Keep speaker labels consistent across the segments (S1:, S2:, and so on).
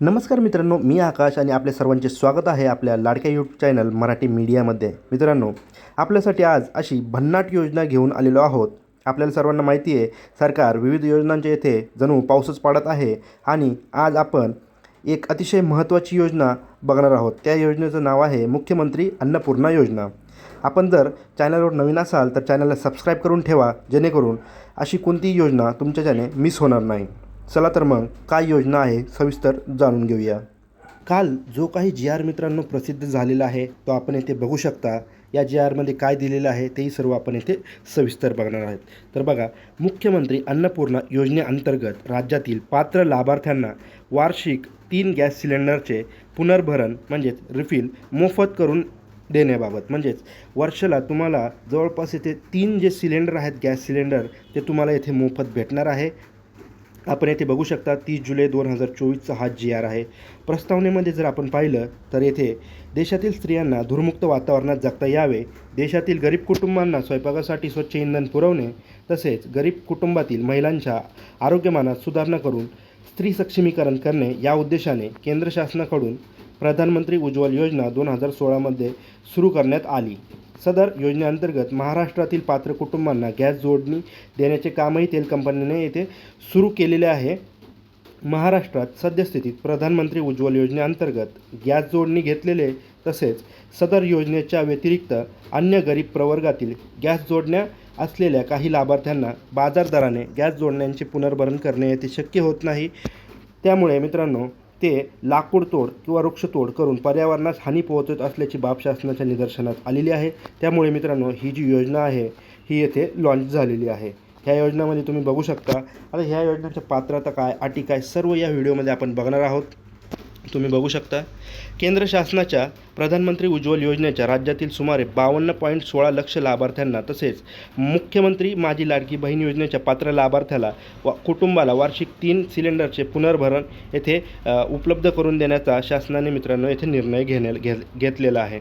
S1: नमस्कार मित्रांनो मी आकाश आणि आपल्या सर्वांचे स्वागत आहे आपल्या लाडक्या यूट्यूब चॅनल मराठी मीडियामध्ये मित्रांनो आपल्यासाठी आज अशी भन्नाट योजना घेऊन आलेलो आहोत. आपल्याला सर्वांना माहिती आहे सरकार विविध योजनांच्या येथे जणू पाऊसच पाडत आहे आणि आज आपण एक अतिशय महत्त्वाची योजना बघणार आहोत. त्या योजनेचं नाव आहे मुख्यमंत्री अन्नपूर्णा योजना. आपण जर चॅनलवर नवीन असाल तर चॅनलला सबस्क्राईब करून ठेवा जेणेकरून अशी कोणतीही योजना तुमच्याच्याने मिस होणार नाही. चला तर मग काय योजना आहे सविस्तर जाणून घेऊया. काल जो काही जी आर मित्रांनो प्रसिद्ध झालेला आहे तो आपण येथे बघू शकता. या जी आरमध्ये काय दिलेलं आहे तेही सर्व आपण येथे सविस्तर बघणार आहेत. तर बघा मुख्यमंत्री अन्नपूर्णा योजनेअंतर्गत राज्यातील पात्र लाभार्थ्यांना वार्षिक तीन गॅस सिलेंडरचे पुनर्भरण म्हणजेच रिफिल मोफत करून देण्याबाबत. म्हणजेच वर्षाला तुम्हाला जवळपास येथे तीन जे सिलेंडर आहेत गॅस सिलेंडर ते तुम्हाला येथे मोफत भेटणार आहे. आपण येथे बघू शकता तीस जुलै दोन हजार चोवीसचा हा जी आर आहे. प्रस्तावनेमध्ये जर आपण पाहिलं तर येथे देशातील स्त्रियांना धुरमुक्त वातावरणात जगता यावे देशातील गरीब कुटुंबांना स्वयंपाकासाठी स्वच्छ इंधन पुरवणे तसेच गरीब कुटुंबातील महिलांच्या आरोग्यमानात सुधारणा करून स्त्री सक्षमीकरण करणे या उद्देशाने केंद्र शासनाकडून प्रधानमंत्री उज्ज्वल योजना दोन हजार सोळामध्ये सुरू करण्यात आली. सदर योजनेअंतर्गत महाराष्ट्रातील पात्र कुटुंबांना गॅस जोडणी देण्याचे कामही तेल कंपनीने येथे सुरू केलेले आहे. महाराष्ट्रात सद्यस्थितीत प्रधानमंत्री उज्ज्वल योजनेअंतर्गत गॅस जोडणी घेतलेले तसेच सदर योजनेच्या व्यतिरिक्त अन्य गरीब प्रवर्गातील गॅस जोडण्या असलेल्या काही लाभार्थ्यांना बाजार दराने गॅस जोडण्यांचे पुनर्भरण करणे येथे शक्य होत नाही. त्यामुळे मित्रांनो ते लाकूडतोड किंवा वृक्षतोड करून पर्यावरणास हानी पोहोचत असल्याची बाब शासनाच्या निदर्शनास आलेली आहे. त्यामुळे मित्रांनो ही जी योजना आहे ही येथे लॉन्च झालेली आहे. ह्या योजनामध्ये तुम्ही बघू शकता. आता ह्या योजनेच्या पात्रता काय अटी काय सर्व या व्हिडिओमध्ये आपण बघणार आहोत. तुम्ही बघू शकता. केंद्र शासनाच्या प्रधानमंत्री उज्ज्वल योजनेच्या राज्यातील सुमारे बावन्न पॉईंट सोळा लक्ष लाभार्थ्यांना तसेच मुख्यमंत्री माझी लाडकी बहीण योजनेच्या पात्र लाभार्थ्याला व कुटुंबाला वार्षिक तीन सिलेंडरचे पुनर्भरण येथे उपलब्ध करून देण्याचा शासनाने मित्रांनो येथे निर्णय घेण्या घे घेतलेला आहे.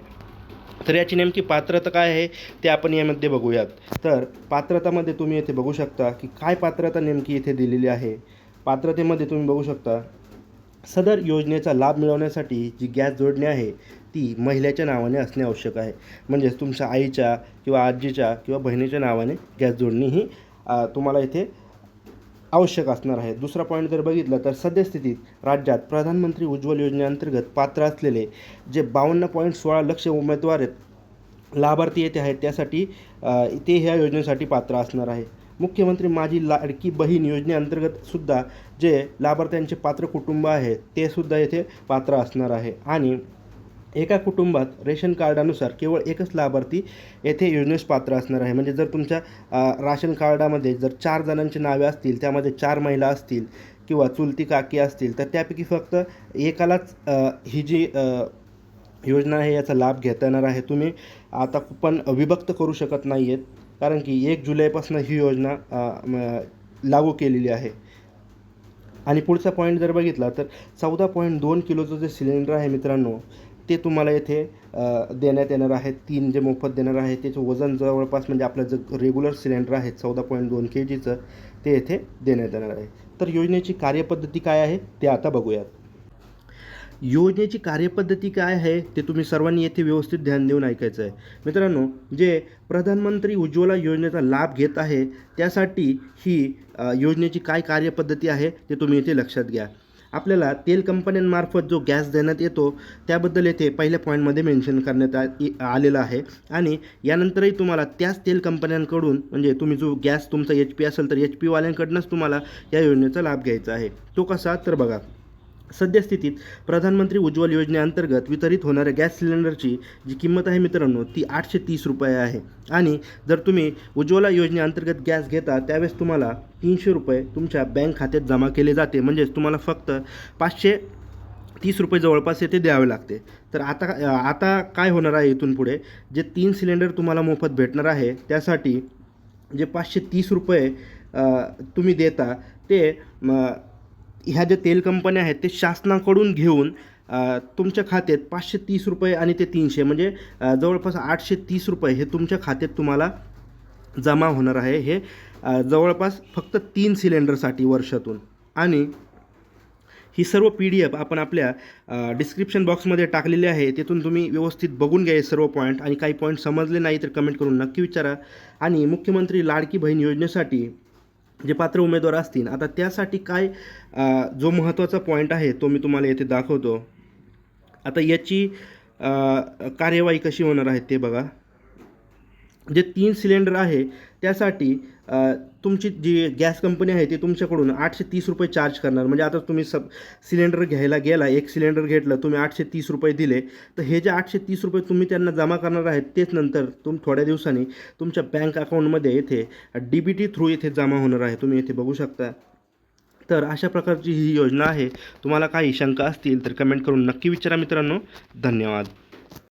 S1: तर याची नेमकी पात्रता काय आहे ते आपण यामध्ये बघूयात. तर पात्रतामध्ये तुम्ही येथे बघू शकता की काय पात्रता नेमकी इथे दिलेली आहे. पात्रतेमध्ये तुम्ही बघू शकता सदर योजनेचा लाभ मिळवण्यासाठी जी गॅस जोडणी आहे ती महिलेच्या नावाने असणे आवश्यक आहे. म्हणजेच तुमच्या आईच्या किंवा आजीच्या किंवा बहिणीच्या नावाने गॅस जोडणी ही तुम्हाला इथे आवश्यक असणार आहे. दुसरा पॉईंट जर बघितलं तर सद्यस्थितीत राज्यात प्रधानमंत्री उज्ज्वल योजनेअंतर्गत पात्र असलेले जे बावन्न पॉईंट सोळा लक्ष उमेदवार आहेत लाभार्थी येथे आहेत त्यासाठी ते ह्या योजनेसाठी पात्र असणार आहे. मुख्यमंत्री माझी लाडकी बहीण योजनेअंतर्गत सुद्धा जे लाभार्थ्यांचे पात्र कुटुंब आहे ते सुद्धा येथे पात्र असणार आहे. आणि एका कुटुंबात रेशन कार्डानुसार केवळ एकच लाभार्थी येथे योजनेस पात्र असणार आहे. म्हणजे जर तुमच्या राशन कार्डामध्ये जर चार जणांची नावे असतील त्यामध्ये चार महिला असतील किंवा चुलती काकी असतील तर त्यापैकी फक्त एकालाच ही जी योजना आहे याचा लाभ घेता येणार आहे. तुम्ही आता पण विभक्त करू शकत नाही आहेत कारण की एक जुलैपासून ही योजना लागू केलेली आहे. आणि पुढचा पॉईंट जर बघितला तर चौदा पॉईंट दोन किलोचं जे सिलेंडर आहे मित्रांनो ते तुम्हाला येथे देण्यात येणार आहे. तीन जे मोफत देणार आहे त्याचं वजन जवळपास म्हणजे आपलं जे रेग्युलर सिलेंडर आहे चौदा पॉईंट दोन के जीचं ते येथे देण्यात येणार आहे. तर योजनेची कार्यपद्धती काय आहे ते आता बघूयात. योजनेची कार्यपद्धती काय आहे ते तुम्ही सर्वांनी येथे व्यवस्थित ध्यान देऊन ऐकायचं आहे. मित्रांनो जे प्रधानमंत्री उज्ज्वला योजनेचा लाभ घेत आहे त्यासाठी ही योजनेची काय कार्यपद्धती आहे ते तुम्ही येथे लक्षात घ्या. आपल्याला तेल कंपन्यांमार्फत जो गॅस देण्यात येतो त्याबद्दल येथे पहिल्या पॉईंटमध्ये मेन्शन करण्यात आ आलेलं आहे. आणि यानंतरही तुम्हाला त्याच तेल कंपन्यांकडून म्हणजे तुम्ही जो गॅस तुमचा एच पी असेल तर एच पीवाल्यांकडनंच तुम्हाला या योजनेचा लाभ घ्यायचा आहे. तो कसा? तर बघा सद्यस्थितीत प्रधानमंत्री उज्ज्वल योजनेअंतर्गत वितरित होणाऱ्या गॅस सिलेंडरची जी किंमत आहे मित्रांनो ती आठशे तीस रुपये आहे. आणि जर तुम्ही उज्ज्वला योजनेअंतर्गत गॅस घेता त्यावेळेस तुम्हाला तीनशे रुपये तुमच्या बँक खात्यात जमा केले जाते. म्हणजेच तुम्हाला फक्त पाचशे तीस रुपये जवळपास येथे द्यावे लागते. तर आता आता काय होणार आहे इथून पुढे? जे तीन सिलेंडर तुम्हाला मोफत भेटणार आहे त्यासाठी जे पाचशे तीस रुपये तुम्ही देता ते ह्या ज्या तेल कंपन्या आहेत ते शासनाकडून घेऊन तुमच्या खात्यात पाचशे तीस रुपये आणि ते तीनशे म्हणजे जवळपास आठशे तीस रुपये हे तुमच्या खात्यात तुम्हाला जमा होणार आहे. हे जवळपास फक्त तीन सिलेंडरसाठी वर्षातून. आणि ही सर्व पी डी एफ आपण आपल्या डिस्क्रिप्शन बॉक्समध्ये टाकलेली आहे. तिथून तुम्ही व्यवस्थित बघून घ्या हे सर्व पॉईंट आणि काही पॉईंट समजले नाही तर कमेंट करून नक्की विचारा. आणि मुख्यमंत्री लाडकी बहीण योजनेसाठी जे पात्र उमेदवार असतील आता त्यासाठी काय जो महत्त्वाचा पॉईंट आहे तो मी तुम्हाला येथे दाखवतो. आता याची कार्यवाही कशी होणार आहे ते बघा. जे तीन सिलेंडर आहे त्यासाठी तुमची जी गॅस कंपनी आहे ती तुमच्याकडून आठशे तीस रुपये चार्ज करणार. म्हणजे आता तुम्ही सब सिलेंडर घ्यायला गेला एक सिलेंडर घेतलं तुम्ही आठशे तीस रुपये दिले. तर हे जे आठशे तीस रुपये तुम्ही त्यांना जमा करणार आहेत तेच नंतर तुम थोड्या दिवसांनी तुमच्या बँक अकाउंटमध्ये येथे डी बी टी थ्रू येथे जमा होणार आहे. तुम्ही येथे बघू शकता. तर अशा प्रकारची ही योजना आहे. तुम्हाला काही शंका असतील तर कमेंट करून नक्की विचारा मित्रांनो. धन्यवाद.